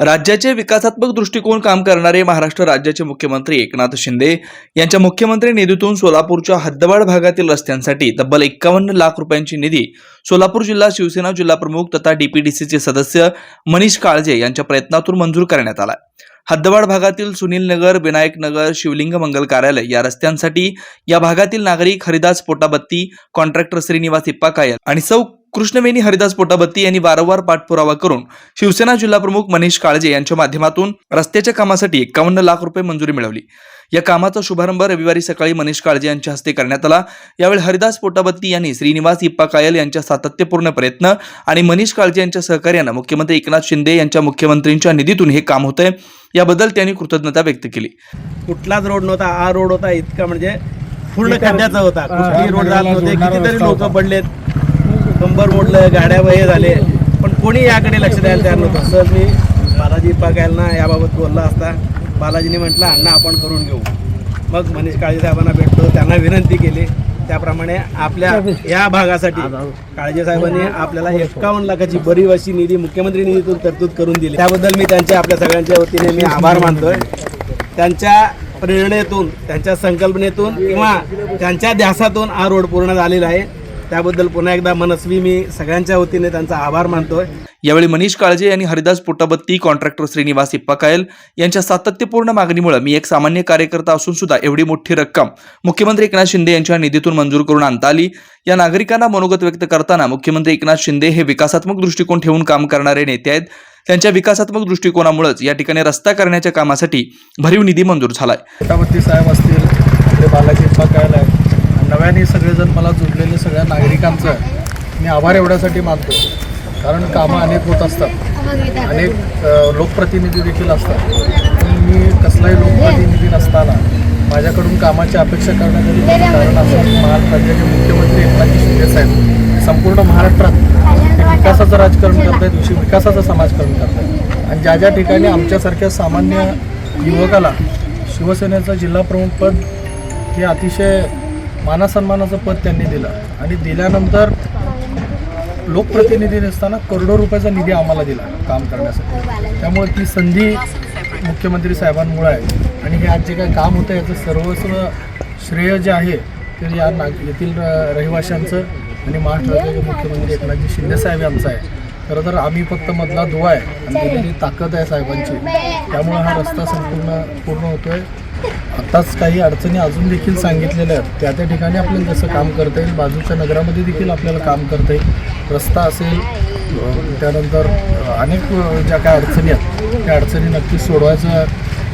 राज्याचे विकासात्मक दृष्टिकोन काम करणारे महाराष्ट्र राज्याचे मुख्यमंत्री एकनाथ शिंदे यांच्या मुख्यमंत्री निधीतून सोलापूरच्या हद्दवाड भागातील रस्त्यांसाठी तब्बल एक्कावन्न लाख रुपयांची निधी सोलापूर जिल्हा शिवसेना जिल्हा प्रमुख तथा डीपीडीसीचे सदस्य मनीष काळजे यांच्या प्रयत्नातून मंजूर करण्यात आला. हद्दवाड भागातील सुनील नगर विनायक नगर शिवलिंग मंगल कार्यालय या रस्त्यांसाठी या भागातील नागरिक हरिदास पोटाबत्ती कॉन्ट्रॅक्टर श्रीनिवास इप्पाकायल आणि सौ कृष्णवेणी हरिदास पोटाबत्ती यांनी वारंवार पाठपुरावा करून शिवसेना जिल्हा प्रमुख मनीष काळजे यांच्या माध्यमातून रस्त्याच्या कामासाठी एकावन्न लाख रुपये मंजुरी मिळवली. या कामाचा शुभारंभ रविवारी सकाळी मनीष काळजे यांच्या हस्ते करण्यात आला. यावेळी हरिदास पोटाबत्ती यांनी श्रीनिवास इप्पा कायल यांच्या सातत्यपूर्ण प्रयत्न आणि मनीष काळजे यांच्या सहकार्यानं मुख्यमंत्री एकनाथ शिंदे यांच्या मुख्यमंत्रींच्या निधीतून हे काम होतंय. याबद्दल त्यांनी कृतज्ञता व्यक्त केली. कुठलाच रोड नव्हता. हा रोड होता इतका म्हणजे पूर्ण खड्ड्याचा होता. कुठली रोड जात नव्हते. कितीतरी लोक पडलेत. कंबर मोडलं गाड्या हे झाले. पण कोणी याकडे लक्ष द्यायला तयार नव्हतं. सर मी बालाजी ना याबाबत बोलला असता. बालाजीने म्हटलं अण्णा आपण करून घेऊ. मग मनीष काळजी साहेबांना भेटलो. त्यांना विनंती केली. त्याप्रमाणे आपल्या या भागासाठी काळजे साहेबांनी आपल्याला एकावन्न लाखाची बरी अशी निधी मुख्यमंत्री निधीतून तरतूद करून दिली. त्याबद्दल मी त्यांचे आपल्या सगळ्यांच्या वतीने मी आभार मानतोय. त्यांच्या प्रेरणेतून त्यांच्या संकल्पनेतून किंवा त्यांच्या ध्यासातून हा रोड पूर्ण झालेला आहे. त्याबद्दल पुन्हा एकदा मनस्वी मी सगळ्यांच्या वतीने त्यांचा आभार मानतोय. यावेळी मनीष काळजे यांनी हरिदास पोटाबत्ती कॉन्ट्रॅक्टर श्रीनिवास इप्पा कायल यांच्या सातत्यपूर्ण मागणीमुळे मी एक सामान्य कार्यकर्ता असून सुद्धा एवढी मोठी रक्कम मुख्यमंत्री एकनाथ शिंदे यांच्या निधीतून मंजूर करून आणता आली. या नागरिकांना मनोगत व्यक्त करताना मुख्यमंत्री एकनाथ शिंदे हे विकासात्मक दृष्टिकोन ठेवून काम करणारे नेते आहेत. त्यांच्या विकासात्मक दृष्टिकोनामुळेच या ठिकाणी रस्ता करण्याच्या कामासाठी भरीव निधी मंजूर झालाय. पोटापत्ती साहेब असतील आपले बालाजी पकायला आहे नव्याने सगळेजण मला जुडलेले सगळ्या नागरिकांचं मी आभार एवढ्यासाठी मानतो. कारण कामं अनेक होत असतात. अनेक लोकप्रतिनिधी देखील असतात. पण मी कसलाही लोकप्रतिनिधी नसताना माझ्याकडून कामाची अपेक्षा करण्याचं कारण असं की महाराष्ट्र राज्याचे मुख्यमंत्री एकनाथजी शिंदे साहेब संपूर्ण महाराष्ट्रात विकासाचं राजकारण करत आहेत विकासाचं समाजकारण करत आहेत आणि ज्या ज्या ठिकाणी आमच्यासारख्या सामान्य युवकाला शिवसेनेचं जिल्हाप्रमुखपद हे अतिशय मानासन्मानाचं पद त्यांनी दिलं. आणि दिल्यानंतर लोकप्रतिनिधी नसताना करोडो रुपयाचा निधी आम्हाला दिला काम करण्यासाठी. त्यामुळे ती संधी मुख्यमंत्री साहेबांमुळे आहे. आणि हे आज जे काही काम होतं याचं सर्वस्व श्रेय जे आहे ते या नाग येथील र- रहिवाशांचं आणि महाराष्ट्राचे मुख्यमंत्री एकनाथजी शिंदे साहेब यांचं आहे. खरं तर आम्ही फक्त मधला दुवा आहे. आणि दिलेली ताकद आहे साहेबांची. त्यामुळे हा रस्ता संपूर्ण पूर्ण होतो आहे आत्ताच काही अडचणी अजून देखील सांगितलेल्या आहेत. त्या त्या ठिकाणी आपल्याला जसं काम करता येईल बाजूच्या नगरामध्ये देखील आपल्याला काम करता येईल. रस्ता असेल त्यानंतर अनेक ज्या काय अडचणी आहेत त्या अडचणी नक्कीच सोडवायचा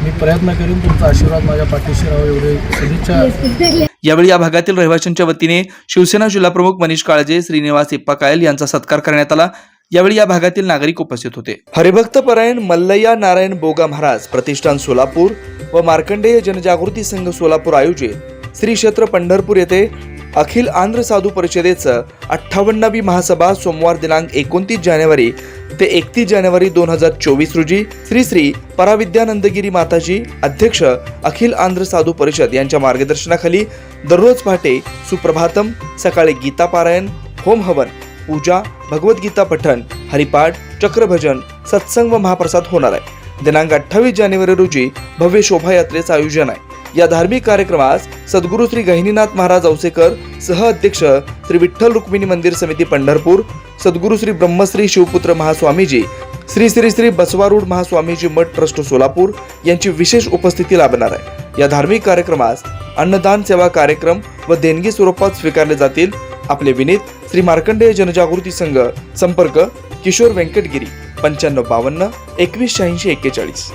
मी प्रयत्न करीन. तुमचा आशीर्वाद माझ्या पाठीशी राहावा एवढे शुभेच्छा. यावेळी या भागातील रहिवाशांच्या वतीने शिवसेना जिल्हाप्रमुख मनीष काळजे श्रीनिवास इप्पा कायल यांचा सत्कार करण्यात आला. यावेळी या भागातील नागरिक उपस्थित होते. हरिभक्त परायण मल्लय्या नारायण बोगा महाराज प्रतिष्ठान सोलापूर व मार्कंडेय जनजागृती संघ सोलापूर आयोजित श्री क्षेत्र पंढरपूर येथे अखिल आंध्र साधू परिषदेचं अठ्ठावन्नावी महासभा सोमवार दिनांक एकोणतीस जानेवारी ते एकतीस जानेवारी दोन हजार चोवीस रोजी श्री श्री पराविद्यानंदगिरी माताजी अध्यक्ष अखिल आंध्र साधू परिषद यांच्या मार्गदर्शनाखाली दररोज पहाटे सुप्रभातम सकाळी गीता पारायण होम हवन पूजा भगवद्गीता पठण हरिपाठ चक्रभजन सत्संग व महाप्रसाद होणार आहे. दिनांक अठ्ठावीस जानेवारी रोजी भव्य शोभायात्रेचं आयोजन आहे. या धार्मिक कार्यक्रमास सद्गुरू श्री गहिनीनाथ महाराज औसेकर सह अध्यक्ष श्री विठ्ठल रुक्मिणी मंदिर समिती पंढरपूर सद्गुरू श्री ब्रह्मश्री शिवपुत्र महास्वामीजी श्री श्री श्री बसवारूढ महास्वामीजी मठ ट्रस्ट सोलापूर यांची विशेष उपस्थिती लाभणार आहे. या धार्मिक कार्यक्रमास अन्नदान सेवा कार्यक्रम व देणगी स्वरूपात स्वीकारले जातील. आपले विनीत श्री मार्कंडेय जनजागृती संघ संपर्क किशोर व्यंकटगिरी पंच्याण्णव बावन्न एकवीस शहाऐंशी एक्केचाळीस.